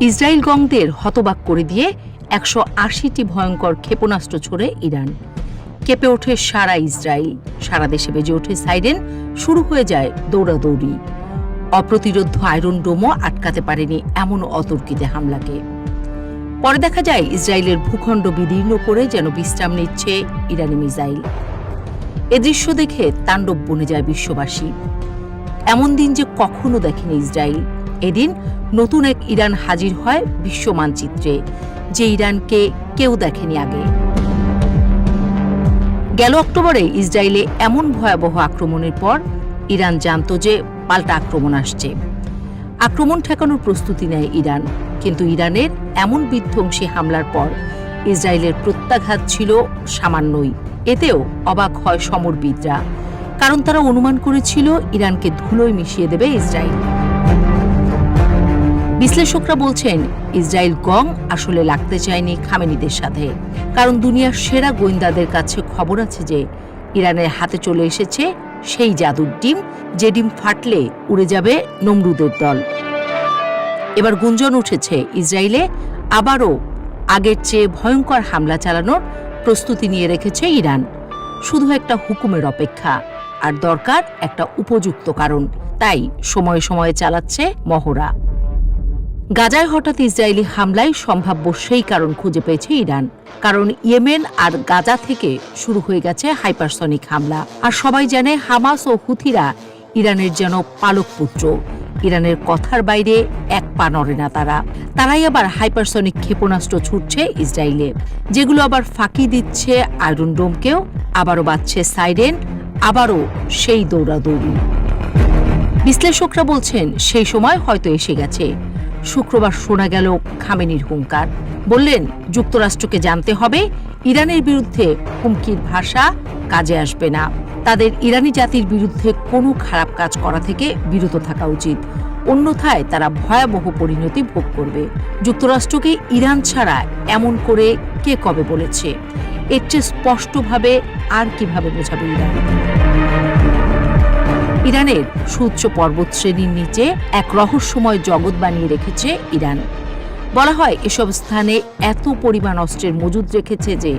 Israel গংদের হতবাক করে দিয়ে একশো আশিটি ভয়ঙ্কর ক্ষেপণাস্ত্র ছড়ে ইরান। কেঁপে ওঠে সারা ইসরায়েল। সারা দেশে বেজে ওঠে সাইরেন। শুরু হয়ে যায় দৌড়াদৌড়ি। অপ্রতিরোধ আয়রন ডোমও আটকাতে পারেনি এমন অতর্কিতে হামলাকে। পরে দেখা যায় ইসরায়েলের ভূখণ্ড বিদীর্ণ করে যেন বিশ্রাম নিচ্ছে ইরানি মিসাইল। এ দৃশ্য দেখে তাণ্ডব বনে যায় বিশ্ববাসী। এমন দিন যে কখনো দেখেনি ইসরায়েল। এদিন নতুন এক ইরান হাজির হয় বিশ্ব মানচিত্রে, যে ইরানকে কেউ দেখেনি আগে। গেল অক্টোবরে ইসরায়েলে এমন ভয়াবহ আক্রমণের পর ইরান জানত যে পাল্টা আক্রমণ আসছে। আক্রমণ ঠেকানোর প্রস্তুতি নেয় ইরান, কিন্তু ইরানের এমন বিধ্বংসী হামলার পর ইসরায়েলের প্রত্যাঘাত ছিল সামান্যই। এতেও অবাক হয় সমরবিদরা, কারণ তারা অনুমান করেছিল ইরানকে ধুলোয় মিশিয়ে দেবে ইসরায়েল। বিশ্লেষকরা বলছেন, ইসরায়েল গং আসলে লাগতে চায়নি খামেনিদের সাথে। কারণ দুনিয়ার সেরা গোয়েন্দাদের কাছে খবর আছে যে, ইরানের হাতে চলে এসেছে সেই জাদুর ডিম, যে ডিম ফাটলে উড়ে যাবে নমরুদের দল। এবার গুঞ্জন উঠেছে, ইসরায়েলে আবারও আগের চেয়ে ভয়ঙ্কর হামলা চালানোর প্রস্তুতি নিয়ে রেখেছে ইরান। শুধু একটা হুকুমের অপেক্ষা, আর দরকার একটা উপযুক্ত কারণ। তাই সময়ে সময়ে চালাচ্ছে মহড়া। গাজায় হঠাৎ ইসরায়েলি হামলায় সম্ভাব্য সেই কারণ খুঁজে পেয়েছে ইরান। কারণ ইয়েমেন আর গাজা থেকে শুরু হয়ে গেছে হাইপারসনিক হামলা। আর সবাই জানে হামাস ও হুথিরা ইরানের যেন পালক পুত্র। ইরানের কথার বাইরে এক পা নড়ে না তারা। তারাই আবার হাইপারসনিক ক্ষেপণাস্ত্র ছুটছে ইসরায়েলে। যেগুলো আবার ফাঁকি দিচ্ছে আয়রন ডোমকেও, আবারও বাজছে সাইরেন, আবারও সেই দৌড়াদৌড়ি। বিশ্লেষকরা বলছেন, সেই সময় হয়তো এসে গেছে। শুক্রবার শোনা গেল খামেনির হুঙ্কার। বললেন, যুক্তরাষ্ট্রকে জানতে হবে, ইরানের বিরুদ্ধে হুমকির ভাষা কাজে আসবে না। তাদের ইরানি জাতির বিরুদ্ধে কোনো খারাপ কাজ করা থেকে বিরত থাকা উচিত। অন্যথায় তারা ভয়াবহ পরিণতি ভোগ করবে। যুক্তরাষ্ট্রকে ইরান ছাড়া এমন করে কে কবে বলেছে? এর চেয়ে স্পষ্টভাবে আর কীভাবে বোঝাবে ইরান? ইরানের সুউচ্চ পর্বত শ্রেণির নিচে এক রহস্যময় জগৎ বানিয়ে রেখেছে ইরান। বলা হয়, এসব স্থানে এত পরিমাণ অস্ত্রের মজুদ রেখেছে যে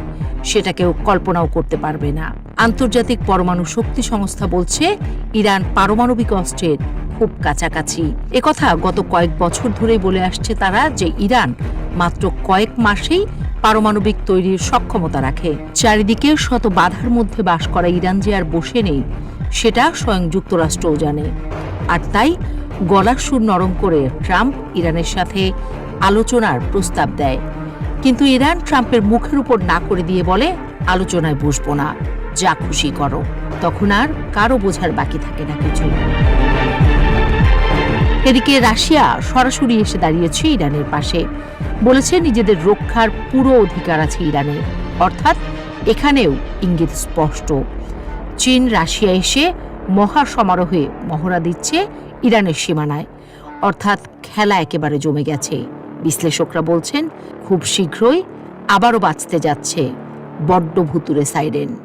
সেটা কেউ কল্পনাও করতে পারবে না। আন্তর্জাতিক পরমাণু শক্তি সংস্থা বলছে, ইরান পারমাণবিক অস্ত্রের খুব কাছাকাছি। একথা গত কয়েক বছর ধরেই বলে আসছে তারা যে ইরান মাত্র কয়েক মাসেই পারমাণবিক তৈরির সক্ষমতা রাখে। চারিদিকে শত বাধার মধ্যে বাস করা ইরান যে আর বসে নেই সেটা স্বয়ং যুক্তরাষ্ট্রও জানে। আর তাই গলার সুর নরম করে ট্রাম্প ইরানের সাথে আলোচনার প্রস্তাব দেয়। কিন্তু ইরান ট্রাম্পের মুখের উপর না করে দিয়ে বলে, আলোচনায় বসবো না, যা খুশি করো। তখন আর কারও বোঝার বাকি থাকে না কিছু এদিকে রাশিয়া সরাসরি এসে দাঁড়িয়েছে ইরানের পাশে। বলেছে নিজেদের রক্ষার পুরো অধিকার আছে ইরানের। অর্থাৎ এখানেও ইঙ্গিত স্পষ্ট। চীন, রাশিয়া এসে মহা সমারোহে মহড়া দিচ্ছে ইরানের সীমানায়। অর্থাৎ খেলা একেবারে জমে গেছে। বিশ্লেষকরা বলছেন, খুব শীঘ্রই আবারও বাঁচতে যাচ্ছে বড্ড ভুতুরে সাইরেন।